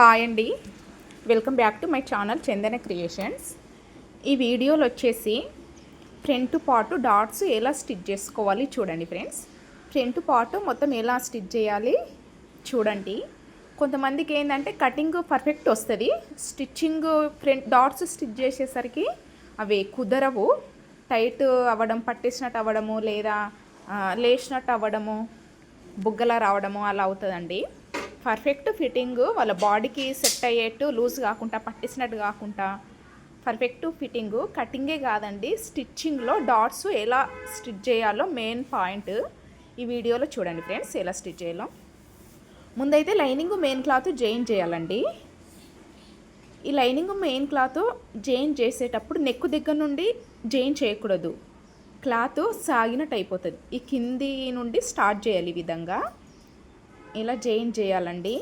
Hi అండి. Welcome back to my channel Chandana creations ఈ వీడియోలో వచ్చేసి ఫ్రంట్ పార్ట్ డాట్స్ ఎలా స్టిచ్ చేసుకోవాలి చూడండి ఫ్రెండ్స్ ఫ్రంట్ పార్ట్ మొత్తం ఎలా స్టిచ్ చేయాలి చూడండి. కొంతమందికి ఏంటంటే కటింగ్ పర్ఫెక్ట్ వస్తుంది. స్టిచ్చింగ్ ఫ్రంట్ డాట్స్ స్టిచ్ చేసేసరికి అవి కుదరవు. టైట్ అవ్వడం పట్టేసినట్టు అవ్వడము లేదా లేచినట్టు అవ్వడము బుగ్గలా రావడము అలా అవుతుందండి. పర్ఫెక్ట్ ఫిట్టింగ్ వాళ్ళ బాడీకి సెట్ అయ్యేట్టు లూజ్ కాకుండా పట్టేసినట్టు కాకుండా పర్ఫెక్ట్ ఫిట్టింగ్ కటింగే కాదండి. స్టిచ్చింగ్లో డాట్స్ ఎలా స్టిచ్ చేయాలో మెయిన్ పాయింట్ ఈ వీడియోలో చూడండి ఫ్రెండ్స్ ఎలా స్టిచ్ చేయాలో. ముందైతే లైనింగ్ మెయిన్ క్లాత్ జాయిన్ చేయాలండి. ఈ లైనింగ్ మెయిన్ క్లాత్ జాయిన్ చేసేటప్పుడు నెక్ దగ్గర నుండి జాయిన్ చేయకూడదు. క్లాత్ సాగినట్టు అయిపోతుంది. ఈ కింది నుండి స్టార్ట్ చేయాలి ఈ విధంగా. ఇలా జాయిన్ చేయాలండి.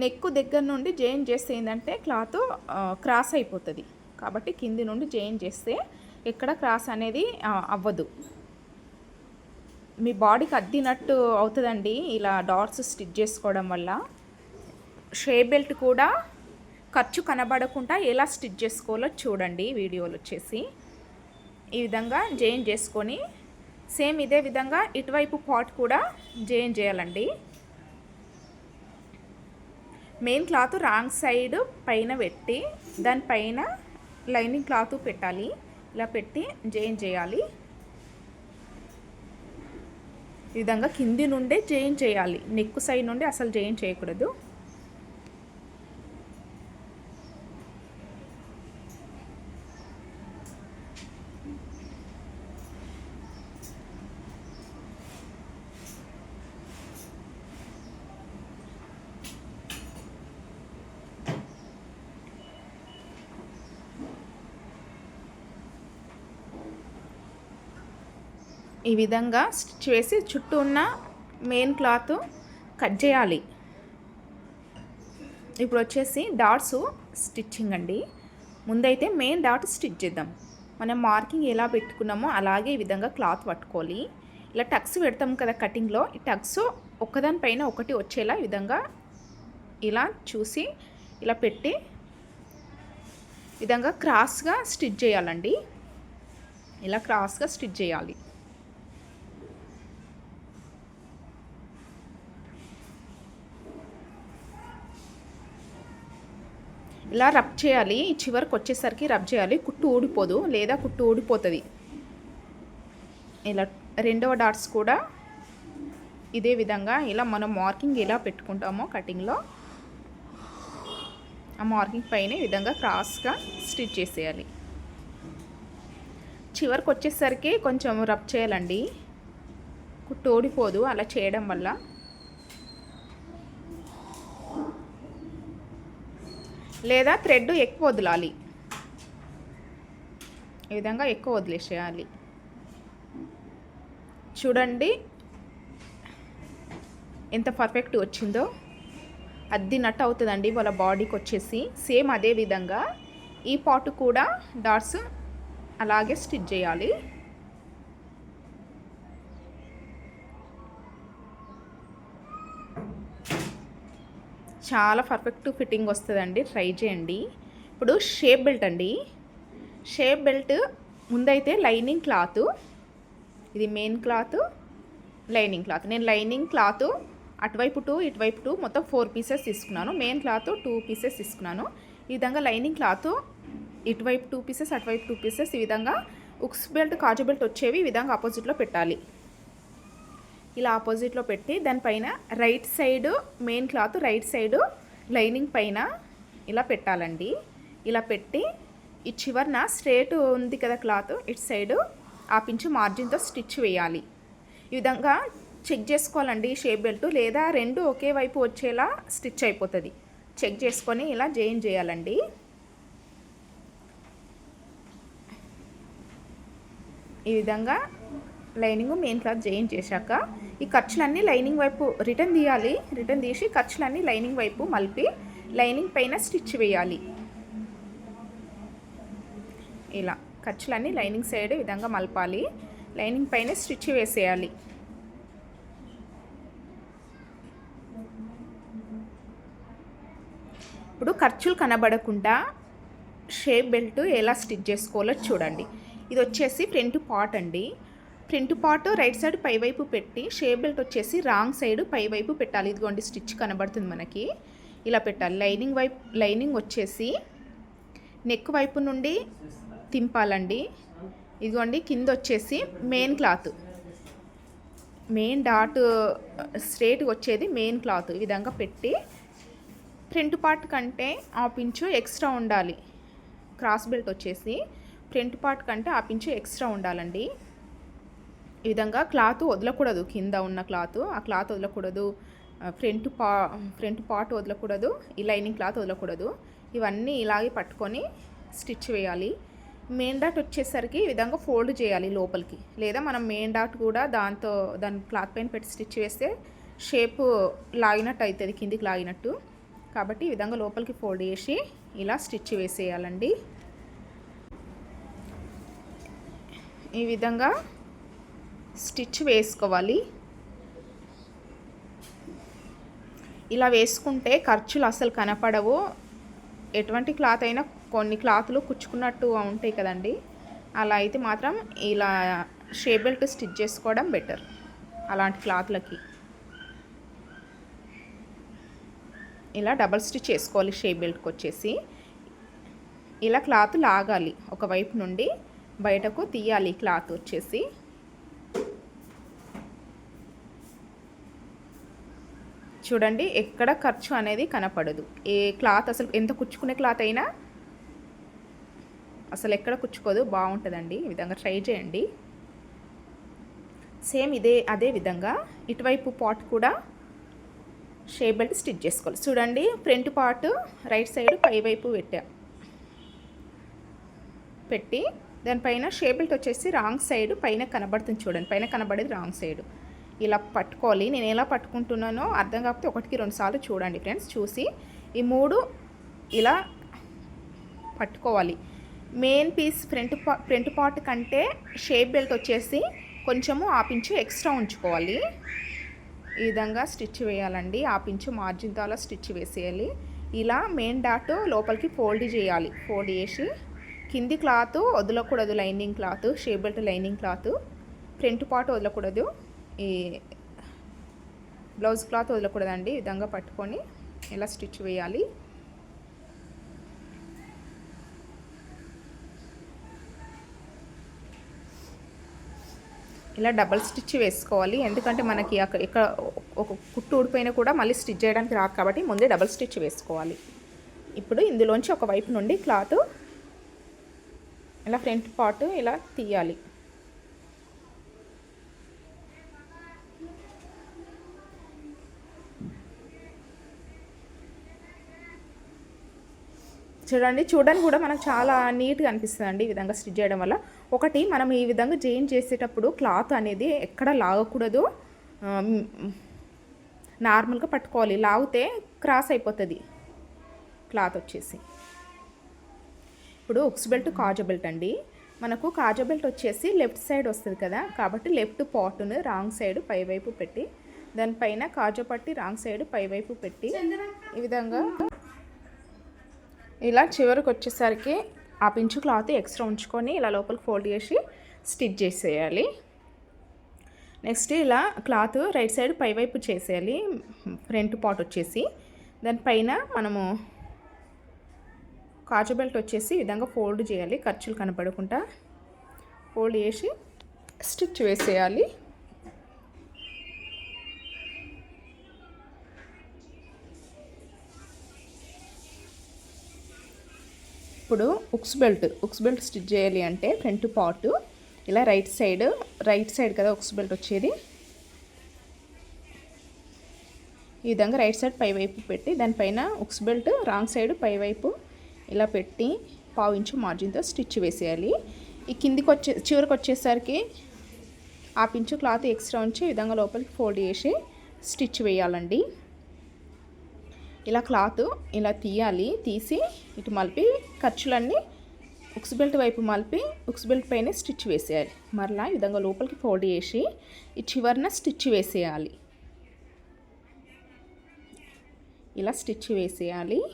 నెక్ దగ్గర నుండి జాయిన్ చేస్తే ఏంటంటే క్లాత్ క్రాస్ అయిపోతుంది. కాబట్టి కింది నుండి జాయిన్ చేస్తే ఎక్కడ క్రాస్ అనేది అవ్వదు. మీ బాడీకి అద్దినట్టు అవుతుందండి ఇలా డాట్స్ స్టిచ్ చేసుకోవడం వల్ల. షే బెల్ట్ కూడా ఖర్చు కనబడకుండా ఎలా స్టిచ్ చేసుకోవాలో చూడండి వీడియోలు వచ్చేసి. ఈ విధంగా జాయిన్ చేసుకొని సేమ్ ఇదే విధంగా ఇటువైపు పాట్ కూడా జాయిన్ చేయాలండి. మెయిన్ క్లాత్ రాంగ్ సైడ్ పైన పెట్టి దానిపైన లైనింగ్ క్లాత్ పెట్టాలి. ఇలా పెట్టి జాయిన్ చేయాలి. ఈ విధంగా కింది నుండే జాయిన్ చేయాలి. నెక్ సైడ్ నుండి అసలు జాయిన్ చేయకూడదు. ఈ విధంగా స్టిచ్ వేసి చుట్టూ ఉన్న మెయిన్ క్లాత్ కట్ చేయాలి. ఇప్పుడు వచ్చేసి డాట్స్ స్టిచ్చింగ్ అండి. ముందైతే మెయిన్ డాట్ స్టిచ్ చేద్దాం. మనం మార్కింగ్ ఎలా పెట్టుకున్నామో అలాగే ఈ విధంగా క్లాత్ పట్టుకోవాలి. ఇలా టక్స్ పెడతాం కదా కటింగ్లో ఈ టక్స్ ఒక్కదానిపైన ఒకటి వచ్చేలా ఈ విధంగా ఇలా చూసి ఇలా పెట్టి విధంగా క్రాస్గా స్టిచ్ చేయాలండి. ఇలా క్రాస్గా స్టిచ్ చేయాలి. ఇలా రబ్ చేయాలి. చివరికి వచ్చేసరికి రబ్ చేయాలి. కుట్టు ఊడిపోదు లేదా కుట్టు ఊడిపోతుంది. ఇలా రెండవ డాట్స్ కూడా ఇదే విధంగా ఇలా మనం మార్కింగ్ ఎలా పెట్టుకుంటామో కటింగ్లో ఆ మార్కింగ్ పైన విధంగా క్రాస్గా స్టిచ్ చేసేయాలి. చివరికి వచ్చేసరికి కొంచెం రబ్ చేయాలండి. కుట్టు ఊడిపోదు. అలా చేయడం వల్ల లేదా థ్రెడ్ ఎక్కువ వదలాలి. ఈ విధంగా ఎక్కువ వదిలేసేయాలి. చూడండి ఎంత పర్ఫెక్ట్ వచ్చిందో. అద్దినట్టు అవుతుందండి వాళ్ళ బాడీకి వచ్చేసి. సేమ్ అదే విధంగా ఈ పాటు కూడా డాట్స్ అలాగే స్టిచ్ చేయాలి. చాలా పర్ఫెక్ట్ ఫిట్టింగ్ వస్తుందండి. ట్రై చేయండి. ఇప్పుడు షేప్ బెల్ట్ అండి. షేప్ బెల్ట్ ముందైతే లైనింగ్ క్లాత్ ఇది మెయిన్ క్లాత్ లైనింగ్ క్లాత్ నేను లైనింగ్ క్లాత్ అటువైపు టూ ఇటువైపు టూ మొత్తం ఫోర్ పీసెస్ తీసుకున్నాను. మెయిన్ క్లాత్ టూ పీసెస్ తీసుకున్నాను. ఈ విధంగా లైనింగ్ క్లాత్ ఇటువైపు టూ పీసెస్ అటువైపు టూ పీసెస్ ఈ విధంగా ఉక్స్ బెల్ట్ కాజు బెల్ట్ వచ్చేవి ఈ విధంగా ఆపోజిట్లో పెట్టాలి. ఇలా ఆపోజిట్లో పెట్టి దానిపైన right side main cloth right side lining పైన ఇలా పెట్టాలండి. ఇలా పెట్టి ఈ చివరన స్ట్రేట్ ఉంది కదా క్లాత్ ఇటు సైడ్ ఆపించి మార్జిన్తో స్టిచ్ వేయాలి. ఈ విధంగా చెక్ చేసుకోవాలండి షేప్ బెల్ట్. లేదా రెండు ఒకే వైపు వచ్చేలా స్టిచ్ అయిపోతుంది. చెక్ చేసుకొని ఇలా జాయిన్ చేయాలండి. ఈ విధంగా లైనింగ్ మెయిన్ క్లాత్ జాయిన్ చేశాక ఈ ఖర్చులన్నీ లైనింగ్ వైపు రిటర్న్ తీయాలి. రిటర్న్ తీసి ఖర్చులన్నీ లైనింగ్ వైపు మలిపి లైనింగ్ పైన స్టిచ్ వేయాలి. ఇలా ఖర్చులన్నీ లైనింగ్ సైడ్ విధంగా మలపాలి. లైనింగ్ పైన స్టిచ్ వేసేయాలి. ఇప్పుడు ఖర్చులు కనబడకుండా షేప్ బెల్ట్ ఎలా స్టిచ్ చేసుకోవాలో చూడండి. ఇది వచ్చేసి ఫ్రంట్ పాట్ అండి. ఫ్రంట్ పార్ట్ రైట్ సైడ్ పైవైపు పెట్టి షేప్ బెల్ట్ వచ్చేసి రాంగ్ సైడ్ పైవైపు పెట్టాలి. ఇదిగోండి స్టిచ్ కనబడుతుంది మనకి. ఇలా పెట్టాలి. లైనింగ్ వైపు లైనింగ్ వచ్చేసి నెక్ వైపు నుండి తింపాలండి. ఇదిగోండి కింద వచ్చేసి మెయిన్ క్లాత్. మెయిన్ డాట్ స్ట్రేట్గా వచ్చేది మెయిన్ క్లాత్. ఈ విధంగా పెట్టి ఫ్రంట్ పార్ట్ కంటే ఆ పించు ఎక్స్ట్రా ఉండాలి. క్రాస్ బెల్ట్ వచ్చేసి ఫ్రంట్ పార్ట్ కంటే ఆ పించు ఎక్స్ట్రా ఉండాలండి. ఈ విధంగా క్లాత్ వదలకూడదు. కింద ఉన్న క్లాత్ ఆ క్లాత్ వదలకూడదు. ఫ్రంట్ పా ఫ్రంట్ పార్ట్ వదలకూడదు. ఈ లైనింగ్ క్లాత్ వదలకూడదు. ఇవన్నీ ఇలాగే పట్టుకొని స్టిచ్ వేయాలి. మెయిన్ డాట్ వచ్చేసరికి ఈ విధంగా ఫోల్డ్ చేయాలి లోపలికి. లేదా మనం మెయిన్ డాట్ కూడా దాంతో దాని క్లాత్ పైన పెట్టి స్టిచ్ వేస్తే షేప్ లాగినట్టు అవుతుంది కిందికి లాగినట్టు. కాబట్టి ఈ విధంగా లోపలికి ఫోల్డ్ చేసి ఇలా స్టిచ్ వేసేయాలండి. ఈ విధంగా స్టిచ్ వేసుకోవాలి. ఇలా వేసుకుంటే ఖర్చులు అసలు కనపడవు. ఎటువంటి క్లాత్ అయినా కొన్ని క్లాత్లు కుచ్చుకున్నట్టు ఉంటాయి కదండి. అలా అయితే మాత్రం ఇలా షేప్ బెల్ట్ స్టిచ్ చేసుకోవడం బెటర్ అలాంటి క్లాత్లకి. ఇలా డబల్ స్టిచ్ చేసుకోవాలి షేప్ బెల్ట్కి వచ్చేసి. ఇలా క్లాత్ లాగాలి. ఒకవైపు నుండి బయటకు తీయాలి క్లాత్ వచ్చేసి. చూడండి ఎక్కడ ఖర్చు అనేది కనపడదు. ఏ క్లాత్ అసలు ఎంత కుచ్చుకునే క్లాత్ అయినా అసలు ఎక్కడ కుచ్చుకోదు బాగుంటుందండి. ఈ విధంగా ట్రై చేయండి. సేమ్ ఇదే అదే విధంగా ఇటువైపు పాట్ కూడా షేప్ బెల్ట్ స్టిచ్ చేసుకోవాలి. చూడండి ఫ్రంట్ పార్ట్ రైట్ సైడ్ పై వైపు పెట్టా. పెట్టి దానిపైన షేప్ బెల్ట్ వచ్చేసి రాంగ్ సైడ్ పైన కనబడుతుంది చూడండి పైన కనబడేది రాంగ్ సైడ్. ఇలా పట్టుకోవాలి. నేను ఎలా పట్టుకుంటున్నానో అర్థం కాకపోతే ఒకటికి రెండు సార్లు చూడండి ఫ్రెండ్స్. చూసి ఈ మూడు ఇలా పట్టుకోవాలి. మెయిన్ పీస్ ఫ్రంట్ పా ఫ్రంట్ పార్ట్ కంటే షేప్ బెల్ట్ వచ్చేసి కొంచెము ఆపించు ఎక్స్ట్రా ఉంచుకోవాలి. ఈ విధంగా స్టిచ్ వేయాలండి. ఆపించు మార్జిన్ ద్వారా స్టిచ్ వేసేయాలి. ఇలా మెయిన్ డాట్ లోపలికి ఫోల్డ్ చేయాలి. ఫోల్డ్ చేసి కింది క్లాత్ వదలకూడదు lining cloth shape belt lining cloth. Front part వదలకూడదు. ఈ బ్లౌజ్ క్లాత్ వదలకూడదండి విధంగా పట్టుకొని ఇలా స్టిచ్ వేయాలి. ఇలా డబల్ స్టిచ్ వేసుకోవాలి ఎందుకంటే మనకి అక్కడ ఇక్కడ ఒక కుట్టు ఊడిపోయినా కూడా మళ్ళీ స్టిచ్ చేయడానికి రాదు కాబట్టి ముందే డబల్ స్టిచ్ వేసుకోవాలి. ఇప్పుడు ఇందులోంచి ఒక వైపు నుండి క్లాత్ ఇలా ఫ్రంట్ పార్ట్ ఇలా తీయాలి. చూడండి చూడడానికి కూడా మనకు చాలా నీట్గా అనిపిస్తుంది అండి ఈ విధంగా స్టిచ్ చేయడం వల్ల. ఒకటి మనం ఈ విధంగా జైన్ చేసేటప్పుడు క్లాత్ అనేది ఎక్కడ లాగకూడదు. నార్మల్గా పట్టుకోవాలి. లాగితే క్రాస్ అయిపోతుంది క్లాత్ వచ్చేసి. ఇప్పుడు ఉక్స్ బెల్ట్ కాజా బెల్ట్ అండి. మనకు కాజా బెల్ట్ వచ్చేసి లెఫ్ట్ సైడ్ వస్తుంది కదా కాబట్టి లెఫ్ట్ పాటును రాంగ్ సైడ్ పైవైపు పెట్టి దానిపైన కాజా పట్టి రాంగ్ సైడ్ పైవైపు పెట్టి ఈ విధంగా ఇలా చివరికి వచ్చేసరికి ఆ పించు క్లాత్ ఎక్స్ట్రా ఉంచుకొని ఇలా లోపలికి ఫోల్డ్ చేసి స్టిచ్ చేసేయాలి. నెక్స్ట్ ఇలా క్లాత్ రైట్ సైడ్ పైవైపు చేసేయాలి. ఫ్రంట్ పాట్ వచ్చేసి. దానిపైన మనము కాజు బెల్ట్ వచ్చేసి ఈ విధంగా ఫోల్డ్ చేయాలి. ఖర్చులు కనపడకుండా ఫోల్డ్ చేసి స్టిచ్ వేసేయాలి. ఇప్పుడు ఉక్స్ బెల్ట్ ఉక్స్ బెల్ట్ స్టిచ్ చేయాలి అంటే ఫ్రంట్ పార్ట్ ఇలా రైట్ సైడ్ రైట్ సైడ్ కదా ఉక్స్ బెల్ట్ వచ్చేది. ఈ విధంగా రైట్ సైడ్ పై వైపు పెట్టి దానిపైన ఉక్స్ బెల్ట్ రాంగ్ సైడ్ పై వైపు ఇలా పెట్టి పావు ఇంచు మార్జిన్తో స్టిచ్ వేసేయాలి. ఈ కిందికి వచ్చే చివరికి వచ్చేసరికి ఆ పించు క్లాత్ ఎక్స్ట్రా ఉంచి ఈ విధంగా లోపలికి ఫోల్డ్ చేసి స్టిచ్ వేయాలండి. ఇలా క్లాత్ ఇలా తీయాలి. తీసి ఇటు మలిపి ఖర్చులన్నీ ఉక్స్ బెల్ట్ వైపు మలిపి ఉక్స్ బెల్ట్ పైన స్టిచ్ వేసేయాలి. మరలా ఈ విధంగా లోపలికి ఫోల్డ్ చేసి ఈ చివరిన స్టిచ్ వేసేయాలి. ఇలా స్టిచ్ వేసేయాలి.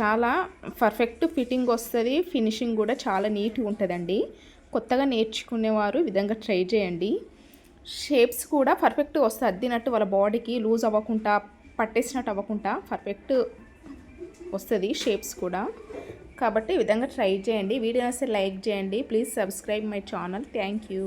చాలా పర్ఫెక్ట్ ఫిట్టింగ్ వస్తుంది. ఫినిషింగ్ కూడా చాలా నీట్గా ఉంటుందండి. కొత్తగా నేర్చుకునేవారు ఈ విధంగా ట్రై చేయండి. షేప్స్ కూడా పర్ఫెక్ట్గా వస్తాయి. అద్దినట్టు వాళ్ళ బాడీకి లూజ్ అవ్వకుండా పట్టేసినట్టు అవ్వకుండా పర్ఫెక్ట్ వస్తుంది షేప్స్ కూడా. కాబట్టి ఈ విధంగా ట్రై చేయండి. వీడియో వస్తే లైక్ చేయండి. Please subscribe my channel thank you